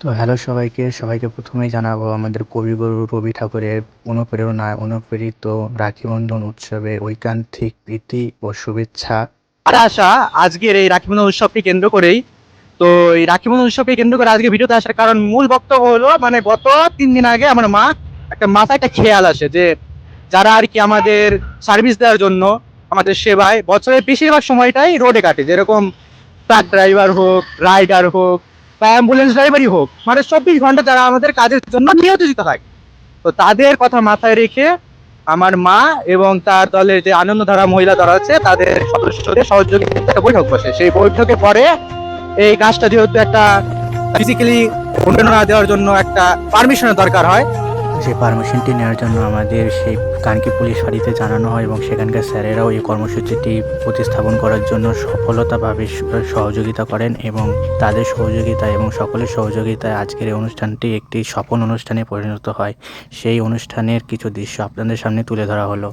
তো হ্যালো সবাইকে সবাইকে প্রথমেই জানাব আমাদের কবিগুরু রবি ঠাকুরের অনুপ্রেরণায় অনুপ্রেরিত রাখি বন্ধন উৎসবে ঐকান্তিক প্রীতি ও শুভেচ্ছা। আর আশা, আজকের এই রাখি বন্ধন উৎসবকে কেন্দ্র করেই, তো এই রাখি বন্ধন উৎসবকে কেন্দ্র করে আজকে ভিডিওতে আসার কারণ মূল বক্তব্য হলো মানে গত তিন দিন আগে আমার মা একটা মাথায় একটা খেয়াল আসে যে যারা আর কি আমাদের সার্ভিস দেওয়ার জন্য, আমাদের সেবায় বছরের বেশিরভাগ সময়টাই রোডে কাটে। যেরকম ট্রাক ড্রাইভার হোক রাইডার হোক বা অ্যাম্বুলেন্স ড্রাইভারই হোক মানে চব্বিশ ঘণ্টা তারা আমাদের কাজের জন্য নিয়োজিত থাকে তো তাদের কথা মাথায় রেখে আমার মা এবং তার দলের যে আনন্দধারা মহিলা দল আছে, তাদের সদস্যদের সহযোগী বৈঠক বসে। সেই বৈঠকে পরে এই কাজটা যেহেতু একটা ফিজিক্যালি অনুপ্রেরণা দেওয়ার জন্য একটা পারমিশনের দরকার হয় সেই পারমিশনটি নেওয়ার জন্য আমাদের সেই কানকি পুলিশ ফাঁড়িতে জানানো হয় এবং সেখানকার স্যারেরাও এই কর্মসূচিটি প্রতিস্থাপন করার জন্য সফলতাভাবে সহযোগিতা করেন এবং তাদের সহযোগিতা এবং সকলের সহযোগিতায় আজকের এই অনুষ্ঠানটি একটি সফল অনুষ্ঠানে পরিণত হয়। সেই অনুষ্ঠানের কিছু দৃশ্য আপনাদের সামনে তুলে ধরা হলো।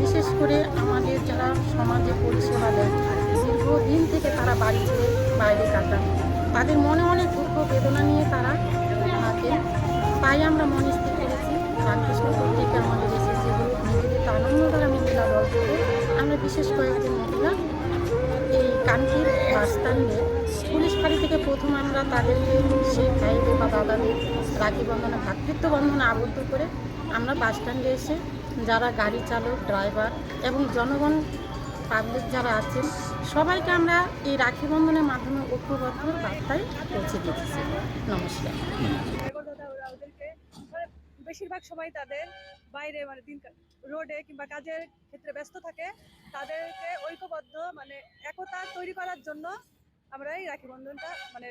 বিশেষ করে আমাদের যারা সমাজে পরিষেবা দেয়, দীর্ঘদিন থেকে তারা বাড়ি ছেড়ে বাইরে কাটান। তাদের মনে অনেক দুঃখ, বেদনা নিয়ে তারা থাকে তাই আমরা মনে স্থির করেছি। রামকৃষ্ণ থেকে আমাদের এসে যেগুলো নিবেদিত আনন্দধারা মহিলা দল করে আমরা বিশেষ কয়েকজন মহিলা এই বাস স্ট্যান্ডে পুলিশ ফাঁড়ি থেকে প্রথম আমরা তাদেরকে সেই ভাইদের বা দাদাদের রাখি বন্ধনে ভ্রাতৃত্ব বন্ধনে আবদ্ধ করে আমরা বাস স্ট্যান্ডে এসে যারা গাড়ি চালক, ড্রাইভার এবং জনগণ পাবলিক যারা আছেন, সবাইকে আমরা এই রাখি বন্ধনের মাধ্যমে ঐক্যবদ্ধ বার্তায় পৌঁছে দিতেছি নমস্কার। বেশিরভাগ সময় তাদের বাইরে মানে দিন রোডে কিংবা কাজের ক্ষেত্রে ব্যস্ত থাকে, তাদেরকে ঐক্যবদ্ধ মানে একতা তৈরি করার জন্য আমরা এই রাখি বন্ধনটা মানে